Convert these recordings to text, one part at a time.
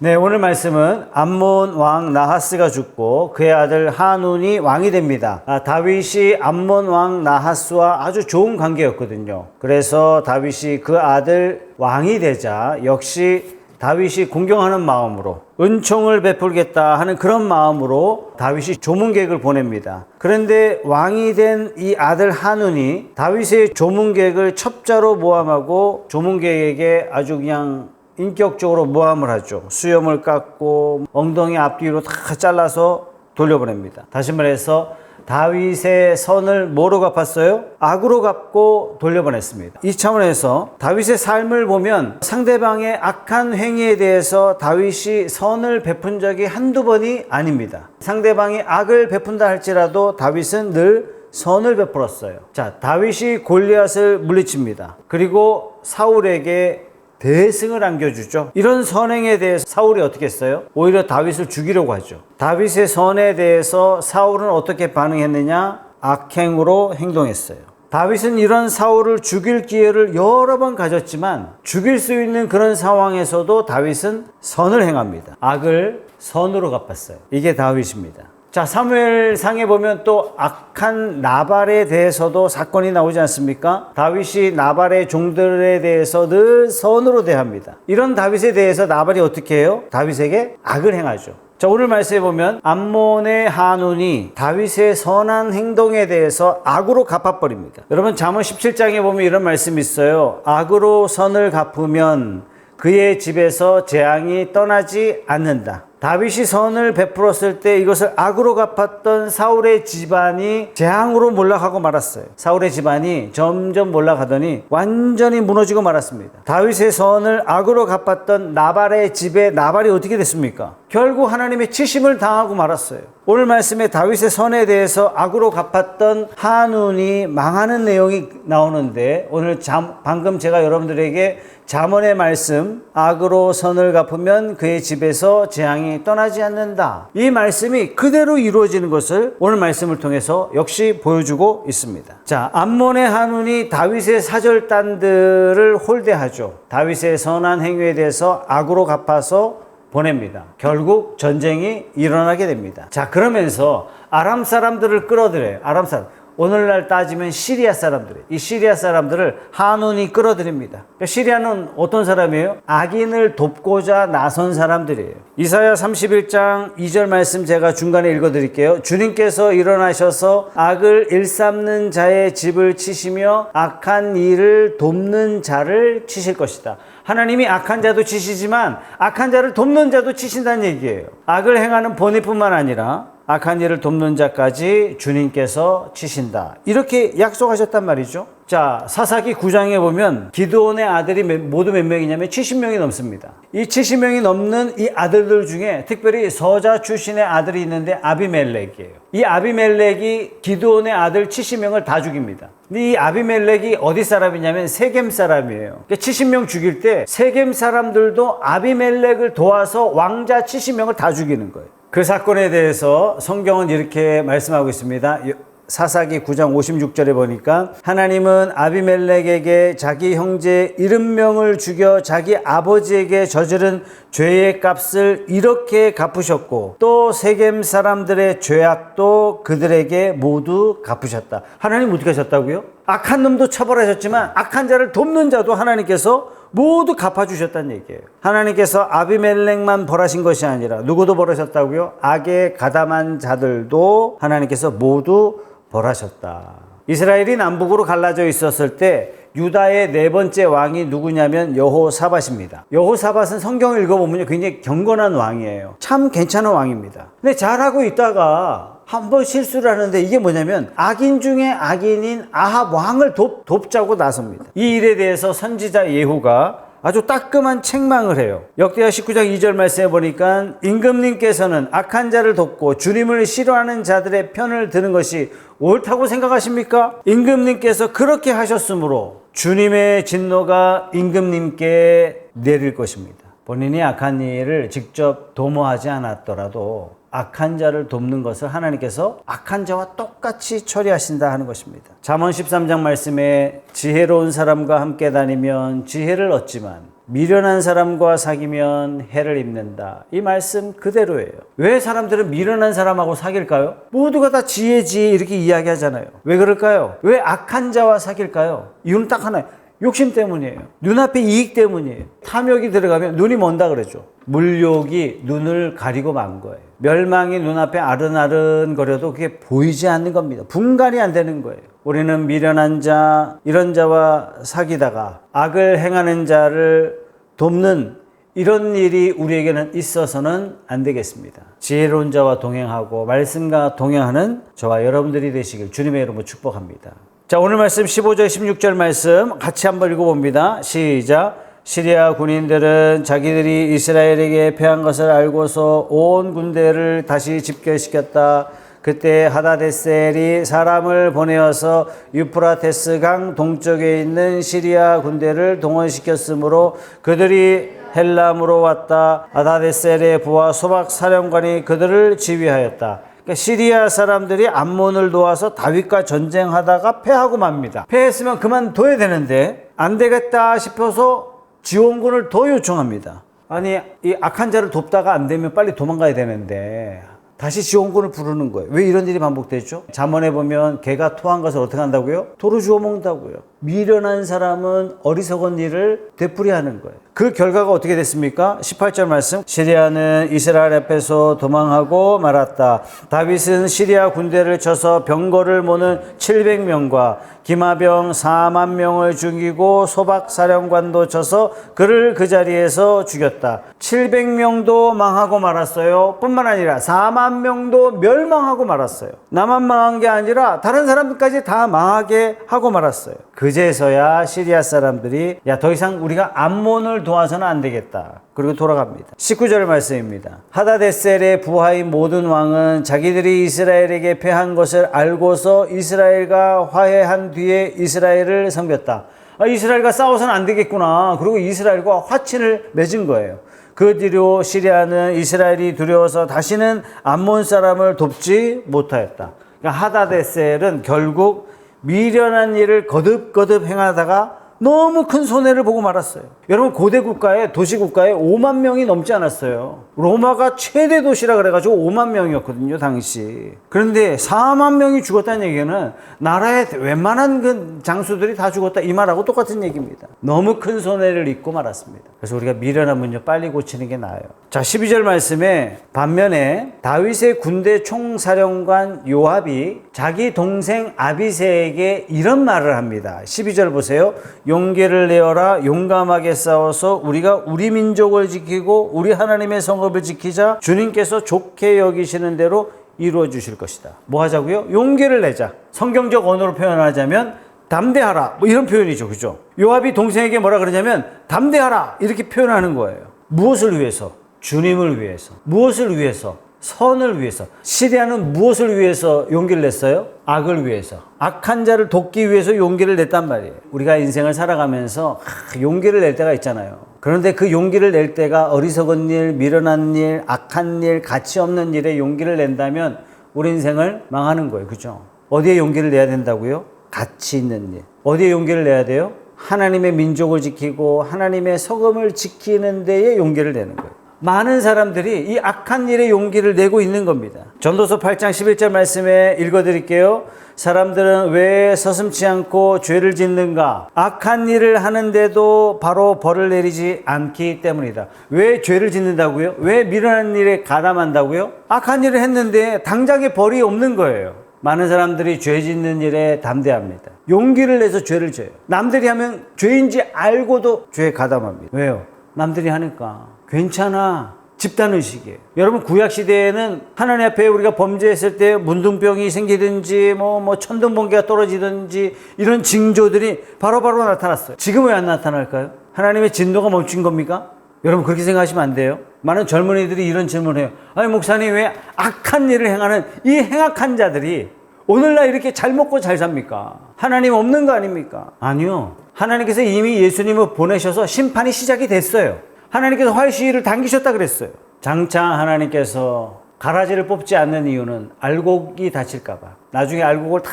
네, 오늘 말씀은 암몬 왕 나하스가 죽고 그의 아들 하눈이 왕이 됩니다. 아, 다윗이 암몬 왕 나하스와 아주 좋은 관계였거든요. 그래서 다윗이 그 아들 왕이 되자 역시 다윗이 공경하는 마음으로 은총을 베풀겠다 하는 그런 마음으로 다윗이 조문객을 보냅니다. 그런데 왕이 된 이 아들 하눈이 다윗의 조문객을 첩자로 모함하고 조문객에게 아주 그냥 인격적으로 모함을 하죠. 수염을 깎고 엉덩이 앞뒤로 다 잘라서 돌려보냅니다. 다시 말해서 다윗의 선을 뭐로 갚았어요? 악으로 갚고 돌려보냈습니다. 이 차원에서 다윗의 삶을 보면 상대방의 악한 행위에 대해서 다윗이 선을 베푼 적이 한두 번이 아닙니다. 상대방이 악을 베푼다 할지라도 다윗은 늘 선을 베풀었어요. 자, 다윗이 골리앗을 물리칩니다. 그리고 사울에게 대승을 안겨주죠. 이런 선행에 대해서 사울이 어떻게 했어요? 오히려 다윗을 죽이려고 하죠. 다윗의 선에 대해서 사울은 어떻게 반응했느냐? 악행으로 행동했어요. 다윗은 이런 사울을 죽일 기회를 여러 번 가졌지만 죽일 수 있는 그런 상황에서도 다윗은 선을 행합니다. 악을 선으로 갚았어요. 이게 다윗입니다. 자, 사무엘 상에 보면 또 악한 나발에 대해서도 사건이 나오지 않습니까? 다윗이 나발의 종들에 대해서 늘 선으로 대합니다. 이런 다윗에 대해서 나발이 어떻게 해요? 다윗에게 악을 행하죠. 자, 오늘 말씀에 보면 암몬의 한운이 다윗의 선한 행동에 대해서 악으로 갚아버립니다. 여러분 잠언 17장에 보면 이런 말씀이 있어요. 악으로 선을 갚으면 그의 집에서 재앙이 떠나지 않는다. 다윗이 선을 베풀었을 때 이것을 악으로 갚았던 사울의 집안이 재앙으로 몰락하고 말았어요. 사울의 집안이 점점 몰락하더니 완전히 무너지고 말았습니다. 다윗의 선을 악으로 갚았던 나발의 집에 나발이 어떻게 됐습니까? 결국 하나님의 치심을 당하고 말았어요. 오늘 말씀에 다윗의 선에 대해서 악으로 갚았던 한운이 망하는 내용이 나오는데 오늘 잠, 방금 제가 여러분들에게 잠언의 말씀 악으로 선을 갚으면 그의 집에서 재앙이 떠나지 않는다. 이 말씀이 그대로 이루어지는 것을 오늘 말씀을 통해서 역시 보여주고 있습니다. 자, 암몬의 한운이 다윗의 사절단들을 홀대하죠. 다윗의 선한 행위에 대해서 악으로 갚아서 보냅니다. 결국 전쟁이 일어나게 됩니다. 자, 그러면서 아람 사람들을 끌어들여요. 아람 사람. 오늘날 따지면 시리아 사람들, 이 시리아 사람들을 한운이 끌어들입니다. 그러니까 시리아는 어떤 사람이에요? 악인을 돕고자 나선 사람들이에요. 이사야 31장 2절 말씀 제가 중간에 읽어 드릴게요. 주님께서 일어나셔서 악을 일삼는 자의 집을 치시며 악한 일을 돕는 자를 치실 것이다. 하나님이 악한 자도 치시지만 악한 자를 돕는 자도 치신다는 얘기예요. 악을 행하는 본의뿐만 아니라 악한 일을 돕는 자까지 주님께서 치신다. 이렇게 약속하셨단 말이죠. 자, 사사기 9장에 보면 기드온의 아들이 몇- 모두 몇 명이냐면 70명이 넘습니다. 이 70명이 넘는 이 아들들 중에 특별히 서자 출신의 아들이 있는데 아비멜렉이에요. 이 아비멜렉이 기드온의 아들 70명을 다 죽입니다. 근데 이 아비멜렉이 어디 사람이냐면 세겜 사람이에요. 그러니까 70명 죽일 때 세겜 사람들도 아비멜렉을 도와서 왕자 70명을 다 죽이는 거예요. 그 사건에 대해서 성경은 이렇게 말씀하고 있습니다. 사사기 9장 56절에 보니까 하나님은 아비멜렉에게 자기 형제 70명을 죽여 자기 아버지에게 저지른 죄의 값을 이렇게 갚으셨고 또 세겜 사람들의 죄악도 그들에게 모두 갚으셨다. 하나님 어떻게 하셨다고요? 악한 놈도 처벌하셨지만 악한 자를 돕는 자도 하나님께서 모두 갚아주셨다는 얘기예요. 하나님께서 아비멜렉만 벌하신 것이 아니라 누구도 벌하셨다고요? 악에 가담한 자들도 하나님께서 모두 벌하셨다. 이스라엘이 남북으로 갈라져 있었을 때 유다의 네 번째 왕이 누구냐면 여호사밧입니다. 여호사밧은 성경을 읽어보면 굉장히 경건한 왕이에요. 참 괜찮은 왕입니다. 근데 잘하고 있다가 한번 실수를 하는데 이게 뭐냐면 악인 중에 악인인 아합 왕을 돕, 돕자고 나섭니다. 이 일에 대해서 선지자 예후가 아주 따끔한 책망을 해요. 역대하 19장 2절 말씀에 보니까 임금님께서는 악한 자를 돕고 주님을 싫어하는 자들의 편을 드는 것이 옳다고 생각하십니까? 임금님께서 그렇게 하셨으므로 주님의 진노가 임금님께 내릴 것입니다. 본인이 악한 일을 직접 도모하지 않았더라도 악한 자를 돕는 것을 하나님께서 악한 자와 똑같이 처리하신다 하는 것입니다. 잠언 13장 말씀에 지혜로운 사람과 함께 다니면 지혜를 얻지만 미련한 사람과 사귀면 해를 입는다. 이 말씀 그대로예요. 왜 사람들은 미련한 사람하고 사귈까요? 모두가 다 지혜지 이렇게 이야기하잖아요. 왜 그럴까요? 왜 악한 자와 사귈까요? 이유는 딱 하나예요. 욕심 때문이에요. 눈앞의 이익 때문이에요. 탐욕이 들어가면 눈이 먼다 그러죠. 물욕이 눈을 가리고 만 거예요. 멸망이 눈앞에 아른아른 거려도 그게 보이지 않는 겁니다. 분간이 안 되는 거예요. 우리는 미련한 자, 이런 자와 사귀다가 악을 행하는 자를 돕는 이런 일이 우리에게는 있어서는 안 되겠습니다. 지혜로운 자와 동행하고 말씀과 동행하는 저와 여러분들이 되시길 주님의 이름으로 축복합니다. 자, 오늘 말씀 15절, 16절 말씀 같이 한번 읽어봅니다. 시작. 시리아 군인들은 자기들이 이스라엘에게 패한 것을 알고서 온 군대를 다시 집결시켰다. 그때 하다데셀이 사람을 보내어서 유프라테스 강 동쪽에 있는 시리아 군대를 동원시켰으므로 그들이 헬람으로 왔다. 하다데셀의 부하 소박 사령관이 그들을 지휘하였다. 그러니까 시리아 사람들이 암몬을 도와서 다윗과 전쟁하다가 패하고 맙니다. 패했으면 그만둬야 되는데 안 되겠다 싶어서 지원군을 더 요청합니다. 아니 이 악한 자를 돕다가 안 되면 빨리 도망가야 되는데 다시 지원군을 부르는 거예요. 왜 이런 일이 반복되죠? 잠언에 보면 개가 토한 것을 어떻게 한다고요? 도로 주워 먹는다고요. 미련한 사람은 어리석은 일을 되풀이하는 거예요. 그 결과가 어떻게 됐습니까? 18절 말씀. 시리아는 이스라엘 앞에서 도망하고 말았다. 다윗은 시리아 군대를 쳐서 병거를 모는 700명과 기마병 4만 명을 죽이고 소박 사령관도 쳐서 그를 그 자리에서 죽였다. 700명도 망하고 말았어요. 뿐만 아니라 4만 명도 멸망하고 말았어요. 나만 망한 게 아니라 다른 사람들까지 다 망하게 하고 말았어요. 그제서야 시리아 사람들이 야 더 이상 우리가 암몬을 도와서는 안 되겠다. 그리고 돌아갑니다. 19절 말씀입니다. 하다데셀의 부하인 모든 왕은 자기들이 이스라엘에게 패한 것을 알고서 이스라엘과 화해한 뒤에 이스라엘을 섬겼다. 아, 이스라엘과 싸워서는 안 되겠구나. 그리고 이스라엘과 화친을 맺은 거예요. 그 뒤로 시리아는 이스라엘이 두려워서 다시는 암몬 사람을 돕지 못하였다. 그러니까 하다데셀은 결국 미련한 일을 거듭거듭 행하다가 너무 큰 손해를 보고 말았어요. 여러분 고대 국가에 도시 국가에 5만 명이 넘지 않았어요. 로마가 최대 도시라 그래가지고 5만 명이었거든요 당시. 그런데 4만 명이 죽었다는 얘기는 나라의 웬만한 그 장수들이 다 죽었다 이 말하고 똑같은 얘기입니다. 너무 큰 손해를 입고 말았습니다. 그래서 우리가 미련한 문제 빨리 고치는 게 나아요. 자 12절 말씀에 반면에 다윗의 군대 총사령관 요압이 자기 동생 아비세에게 이런 말을 합니다. 12절 보세요. 용기를 내어라 용감하게 싸워서 우리가 우리 민족을 지키고 우리 하나님의 성읍을 지키자 주님께서 좋게 여기시는 대로 이루어 주실 것이다. 뭐 하자고요? 용기를 내자. 성경적 언어로 표현하자면 담대하라. 뭐 이런 표현이죠. 그죠? 요압이 동생에게 뭐라 그러냐면 담대하라. 이렇게 표현하는 거예요. 무엇을 위해서? 주님을 위해서. 무엇을 위해서? 선을 위해서. 시리아는 무엇을 위해서 용기를 냈어요? 악을 위해서. 악한 자를 돕기 위해서 용기를 냈단 말이에요. 우리가 인생을 살아가면서 하, 용기를 낼 때가 있잖아요. 그런데 그 용기를 낼 때가 어리석은 일, 미련한 일, 악한 일, 가치 없는 일에 용기를 낸다면 우리 인생을 망하는 거예요. 그죠? 어디에 용기를 내야 된다고요? 가치 있는 일. 어디에 용기를 내야 돼요? 하나님의 민족을 지키고 하나님의 서금을 지키는 데에 용기를 내는 거예요. 많은 사람들이 이 악한 일에 용기를 내고 있는 겁니다. 전도서 8장 11절 말씀에 읽어드릴게요. 사람들은 왜 서슴치 않고 죄를 짓는가? 악한 일을 하는데도 바로 벌을 내리지 않기 때문이다. 왜 죄를 짓는다고요? 왜 미련한 일에 가담한다고요? 악한 일을 했는데 당장에 벌이 없는 거예요. 많은 사람들이 죄 짓는 일에 담대합니다. 용기를 내서 죄를 져요. 남들이 하면 죄인지 알고도 죄에 가담합니다. 왜요? 남들이 하니까. 괜찮아. 집단의식이에요. 여러분, 구약시대에는 하나님 앞에 우리가 범죄했을 때 문둥병이 생기든지, 뭐, 뭐, 천둥번개가 떨어지든지, 이런 징조들이 바로바로 나타났어요. 지금 왜 안 나타날까요? 하나님의 진도가 멈춘 겁니까? 여러분, 그렇게 생각하시면 안 돼요. 많은 젊은이들이 이런 질문을 해요. 아니, 목사님, 왜 악한 일을 행하는 이 행악한 자들이 오늘날 이렇게 잘 먹고 잘 삽니까? 하나님 없는 거 아닙니까? 아니요. 하나님께서 이미 예수님을 보내셔서 심판이 시작이 됐어요. 하나님께서 활시위를 당기셨다 그랬어요. 장차 하나님께서 가라지를 뽑지 않는 이유는 알곡이 다칠까봐. 나중에 알곡을 다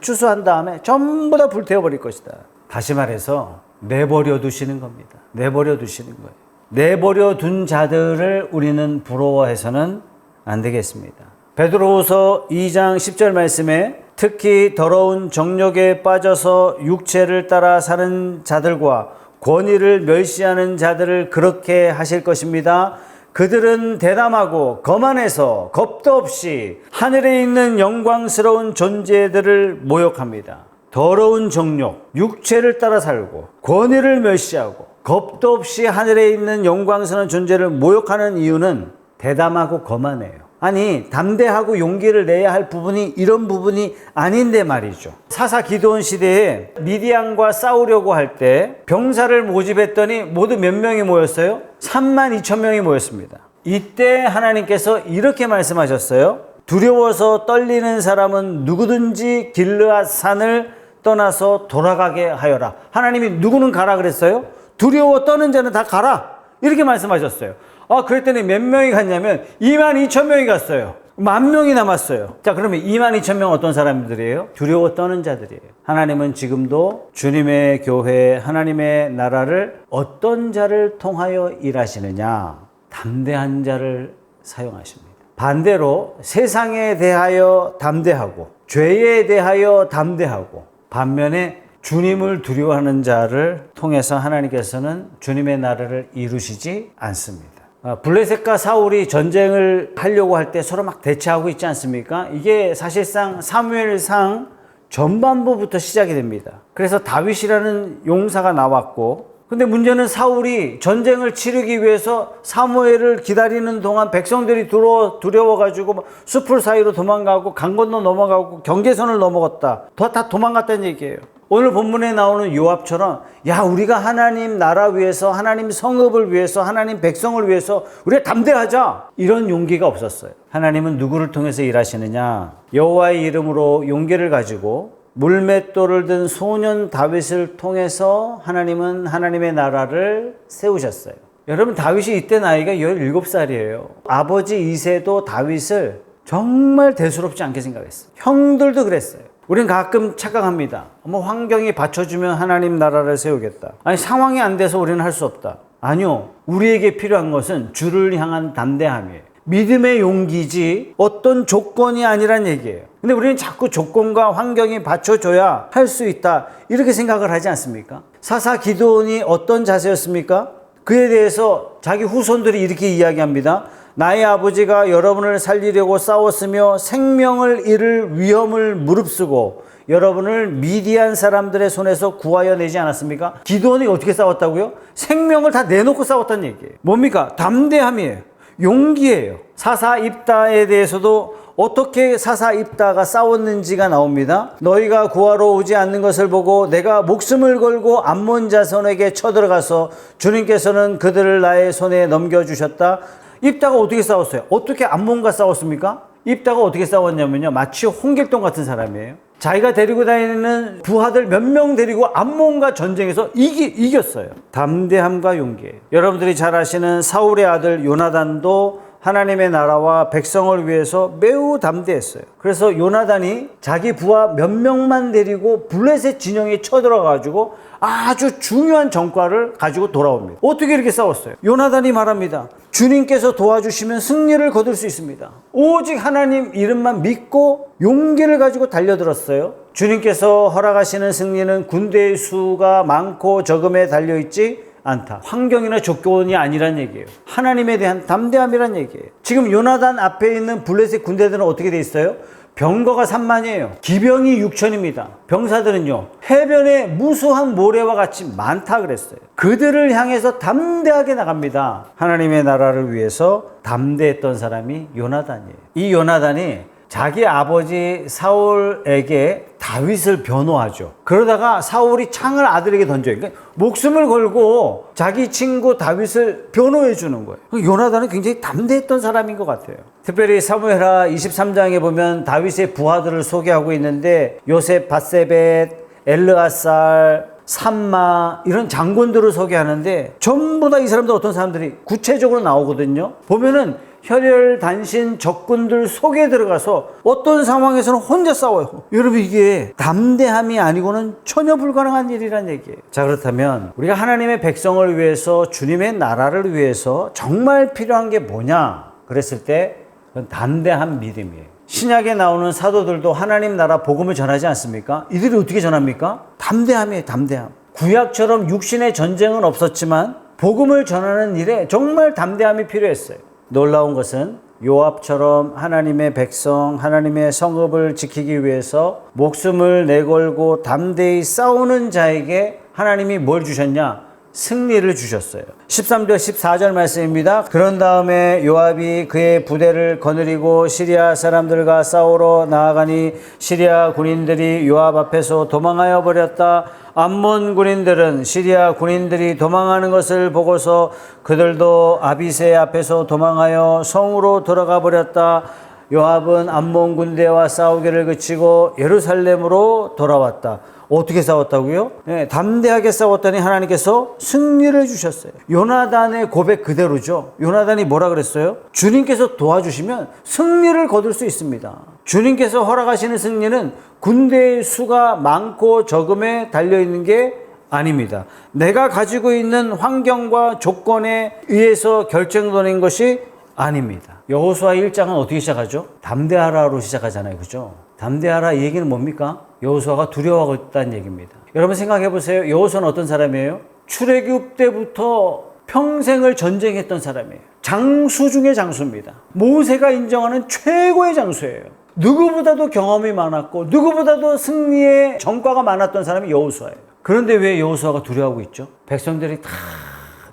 추수한 다음에 전부 다 불태워버릴 것이다. 다시 말해서 내버려 두시는 겁니다. 내버려 두시는 거예요. 내버려 둔 자들을 우리는 부러워해서는 안 되겠습니다. 베드로후서 2장 10절 말씀에 특히 더러운 정욕에 빠져서 육체를 따라 사는 자들과 권위를 멸시하는 자들을 그렇게 하실 것입니다. 그들은 대담하고 거만해서 겁도 없이 하늘에 있는 영광스러운 존재들을 모욕합니다. 더러운 정욕, 육체를 따라 살고 권위를 멸시하고 겁도 없이 하늘에 있는 영광스러운 존재를 모욕하는 이유는 대담하고 거만해요. 아니 담대하고 용기를 내야 할 부분이 이런 부분이 아닌데 말이죠. 사사 기도원 시대에 미디안과 싸우려고 할 때 병사를 모집했더니 모두 몇 명이 모였어요? 3만 2천 명이 모였습니다. 이때 하나님께서 이렇게 말씀하셨어요. 두려워서 떨리는 사람은 누구든지 길르앗 산을 떠나서 돌아가게 하여라. 하나님이 누구는 가라 그랬어요? 두려워 떠는 자는 다 가라. 이렇게 말씀하셨어요. 아, 그랬더니 몇 명이 갔냐면 2만 2천 명이 갔어요. 만 명이 남았어요. 자, 그러면 2만 2천 명 어떤 사람들이에요? 두려워 떠는 자들이에요. 하나님은 지금도 주님의 교회, 하나님의 나라를 어떤 자를 통하여 일하시느냐? 담대한 자를 사용하십니다. 반대로 세상에 대하여 담대하고 죄에 대하여 담대하고 반면에 주님을 두려워하는 자를 통해서 하나님께서는 주님의 나라를 이루시지 않습니다. 아, 블레셋과 사울이 전쟁을 하려고 할 때 서로 막 대치하고 있지 않습니까? 이게 사실상 사무엘상 전반부부터 시작이 됩니다. 그래서 다윗이라는 용사가 나왔고 근데 문제는 사울이 전쟁을 치르기 위해서 사무엘을 기다리는 동안 백성들이 두려워, 두려워가지고 숲을 사이로 도망가고 강 건너 넘어가고 경계선을 넘어갔다. 더다 도망갔다는 얘기예요. 오늘 본문에 나오는 요압처럼 야 우리가 하나님 나라 위해서 하나님 성읍을 위해서 하나님 백성을 위해서 우리가 담대하자 이런 용기가 없었어요. 하나님은 누구를 통해서 일하시느냐 여호와의 이름으로 용기를 가지고 물맷돌을 든 소년 다윗을 통해서 하나님은 하나님의 나라를 세우셨어요. 여러분 다윗이 이때 나이가 17살이에요. 아버지 이세도 다윗을 정말 대수롭지 않게 생각했어요. 형들도 그랬어요. 우린 가끔 착각합니다. 뭐 환경이 받쳐주면 하나님 나라를 세우겠다. 아니 상황이 안 돼서 우리는 할 수 없다. 아니요. 우리에게 필요한 것은 주를 향한 담대함이에요. 믿음의 용기지 어떤 조건이 아니란 얘기예요. 근데 우리는 자꾸 조건과 환경이 받쳐줘야 할 수 있다. 이렇게 생각을 하지 않습니까? 사사 기도원이 어떤 자세였습니까? 그에 대해서 자기 후손들이 이렇게 이야기합니다. 나의 아버지가 여러분을 살리려고 싸웠으며 생명을 잃을 위험을 무릅쓰고 여러분을 미디안 사람들의 손에서 구하여 내지 않았습니까? 기도원이 어떻게 싸웠다고요? 생명을 다 내놓고 싸웠다는 얘기예요. 뭡니까? 담대함이에요. 용기예요. 사사 입다에 대해서도 어떻게 사사 입다가 싸웠는지가 나옵니다. 너희가 구하러 오지 않는 것을 보고 내가 목숨을 걸고 암몬 자손에게 쳐들어가서 주님께서는 그들을 나의 손에 넘겨주셨다. 입다가 어떻게 싸웠어요? 어떻게 암몬과 싸웠습니까? 입다가 어떻게 싸웠냐면요. 마치 홍길동 같은 사람이에요. 자기가 데리고 다니는 부하들 몇 명 데리고 암몬과 전쟁에서 이기, 이겼어요. 담대함과 용기. 여러분들이 잘 아시는 사울의 아들 요나단도 하나님의 나라와 백성을 위해서 매우 담대했어요. 그래서 요나단이 자기 부하 몇 명만 데리고 블레셋 진영에 쳐들어가지고 아주 중요한 전과를 가지고 돌아옵니다. 어떻게 이렇게 싸웠어요? 요나단이 말합니다. 주님께서 도와주시면 승리를 거둘 수 있습니다. 오직 하나님 이름만 믿고 용기를 가지고 달려들었어요. 주님께서 허락하시는 승리는 군대의 수가 많고 적음에 달려있지 않다. 환경이나 조건이 아니란 얘기예요. 하나님에 대한 담대함이란 얘기예요. 지금 요나단 앞에 있는 블레셋 군대들은 어떻게 돼 있어요? 병거가 3만이에요. 기병이 6천입니다. 병사들은요, 해변에 무수한 모래와 같이 많다 그랬어요. 그들을 향해서 담대하게 나갑니다. 하나님의 나라를 위해서 담대했던 사람이 요나단이에요. 이 요나단이 자기 아버지 사울에게 다윗을 변호하죠. 그러다가 사울이 창을 아들에게 던져요. 그러니까 목숨을 걸고 자기 친구 다윗을 변호해 주는 거예요. 요나단은 굉장히 담대했던 사람인 것 같아요. 특별히 사무엘하 23장에 보면 다윗의 부하들을 소개하고 있는데 요셉 바세벳 엘르아살 삼마 이런 장군들을 소개하는데 전부 다 이 사람들 어떤 사람들이 구체적으로 나오거든요. 보면은 혈혈 단신 적군들 속에 들어가서 어떤 상황에서는 혼자 싸워요. 여러분 이게 담대함이 아니고는 전혀 불가능한 일이란 얘기예요. 자 그렇다면 우리가 하나님의 백성을 위해서 주님의 나라를 위해서 정말 필요한 게 뭐냐 그랬을 때 그건 담대한 믿음이에요. 신약에 나오는 사도들도 하나님 나라 복음을 전하지 않습니까? 이들이 어떻게 전합니까? 담대함이에요, 담대함. 구약처럼 육신의 전쟁은 없었지만 복음을 전하는 일에 정말 담대함이 필요했어요. 놀라운 것은 요압처럼 하나님의 백성, 하나님의 성읍을 지키기 위해서 목숨을 내걸고 담대히 싸우는 자에게 하나님이 뭘 주셨냐? 승리를 주셨어요. 13절 14절 말씀입니다. 그런 다음에 요압이 그의 부대를 거느리고 시리아 사람들과 싸우러 나아가니 시리아 군인들이 요압 앞에서 도망하여 버렸다. 암몬 군인들은 시리아 군인들이 도망하는 것을 보고서 그들도 아비세 앞에서 도망하여 성으로 들어가 버렸다. 요압은 암몬 군대와 싸우기를 그치고 예루살렘으로 돌아왔다. 어떻게 싸웠다고요? 네, 담대하게 싸웠더니 하나님께서 승리를 주셨어요. 요나단의 고백 그대로죠. 요나단이 뭐라 그랬어요? 주님께서 도와주시면 승리를 거둘 수 있습니다. 주님께서 허락하시는 승리는 군대의 수가 많고 적음에 달려 있는 게 아닙니다. 내가 가지고 있는 환경과 조건에 의해서 결정되는 것이 아닙니다. 여호수아 1장은 어떻게 시작하죠? 담대하라로 시작하잖아요. 그죠? 담대하라 이 얘기는 뭡니까? 여호수아가 두려워하고 있다는 얘기입니다. 여러분 생각해 보세요. 여호수아는 어떤 사람이에요? 출애굽 때부터 평생을 전쟁했던 사람이에요. 장수 중의 장수입니다. 모세가 인정하는 최고의 장수예요. 누구보다도 경험이 많았고 누구보다도 승리의 전과가 많았던 사람이 여호수아예요. 그런데 왜 여호수아가 두려워하고 있죠? 백성들이 다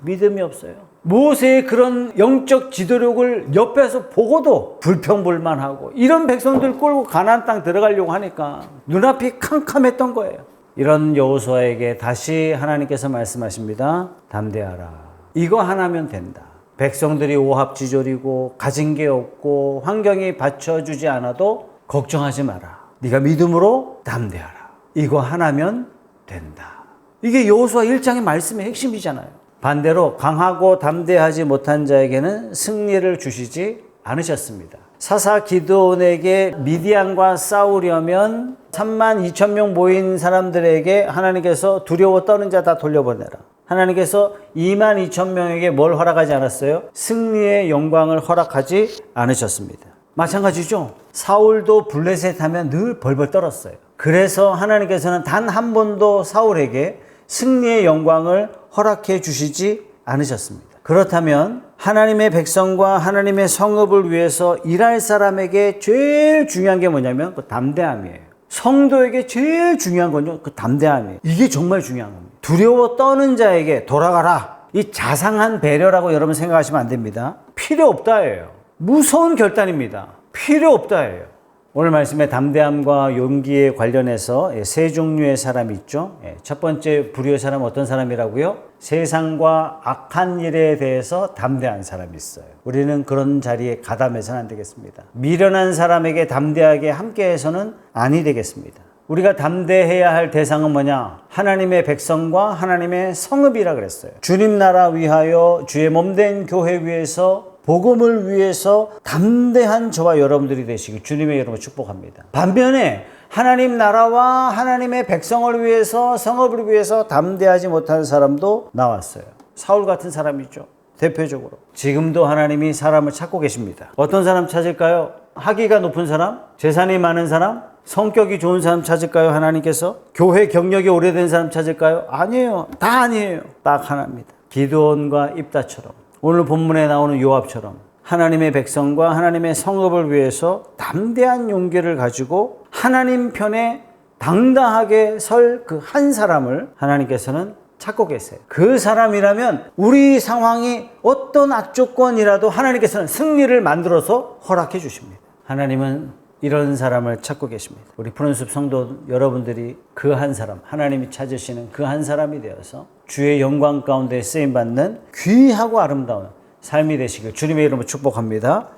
믿음이 없어요. 모세의 그런 영적 지도력을 옆에서 보고도 불평불만하고 이런 백성들 끌고 가나안 땅 들어가려고 하니까 눈앞이 캄캄했던 거예요. 이런 여호수아에게 다시 하나님께서 말씀하십니다. 담대하라. 이거 하나면 된다. 백성들이 오합지졸이고 가진 게 없고 환경이 받쳐주지 않아도 걱정하지 마라. 네가 믿음으로 담대하라. 이거 하나면 된다. 이게 여호수아 1장의 말씀의 핵심이잖아요. 반대로 강하고 담대하지 못한 자에게는 승리를 주시지 않으셨습니다. 사사 기드온에게 미디안과 싸우려면 3만 2천 명 모인 사람들에게 하나님께서 두려워 떠는 자 다 돌려보내라. 하나님께서 2만 2천 명에게 뭘 허락하지 않았어요? 승리의 영광을 허락하지 않으셨습니다. 마찬가지죠. 사울도 블레셋 하면 늘 벌벌 떨었어요. 그래서 하나님께서는 단 한 번도 사울에게 승리의 영광을 허락해 주시지 않으셨습니다. 그렇다면 하나님의 백성과 하나님의 성읍을 위해서 일할 사람에게 제일 중요한 게 뭐냐면 그 담대함이에요. 성도에게 제일 중요한 건요, 그 담대함이에요. 이게 정말 중요한 겁니다. 두려워 떠는 자에게 돌아가라. 이 자상한 배려라고 여러분 생각하시면 안 됩니다. 필요 없다예요. 무서운 결단입니다. 필요 없다예요. 오늘 말씀의 담대함과 용기에 관련해서 예, 세 종류의 사람이 있죠. 예, 첫 번째 불의의 사람은 어떤 사람이라고요? 세상과 악한 일에 대해서 담대한 사람이 있어요. 우리는 그런 자리에 가담해서는 안 되겠습니다. 미련한 사람에게 담대하게 함께해서는 아니 되겠습니다. 우리가 담대해야 할 대상은 뭐냐? 하나님의 백성과 하나님의 성읍이라 그랬어요. 주님 나라 위하여 주의 몸된 교회 위해서 복음을 위해서 담대한 저와 여러분들이 되시길 주님의 이름으로 축복합니다. 반면에 하나님 나라와 하나님의 백성을 위해서 성읍을 위해서 담대하지 못한 사람도 나왔어요. 사울 같은 사람이죠. 대표적으로. 지금도 하나님이 사람을 찾고 계십니다. 어떤 사람 찾을까요? 학위가 높은 사람? 재산이 많은 사람? 성격이 좋은 사람 찾을까요? 하나님께서? 교회 경력이 오래된 사람 찾을까요? 아니에요. 다 아니에요. 딱 하나입니다. 기드온과 입다처럼. 오늘 본문에 나오는 요압처럼 하나님의 백성과 하나님의 성읍을 위해서 담대한 용기를 가지고 하나님 편에 당당하게 설 그 한 사람을 하나님께서는 찾고 계세요. 그 사람이라면 우리 상황이 어떤 악조건이라도 하나님께서는 승리를 만들어서 허락해 주십니다. 하나님은 이런 사람을 찾고 계십니다. 우리 푸른숲 성도 여러분들이 그 한 사람, 하나님이 찾으시는 그 한 사람이 되어서 주의 영광 가운데 쓰임 받는 귀하고 아름다운 삶이 되시길 주님의 이름으로 축복합니다.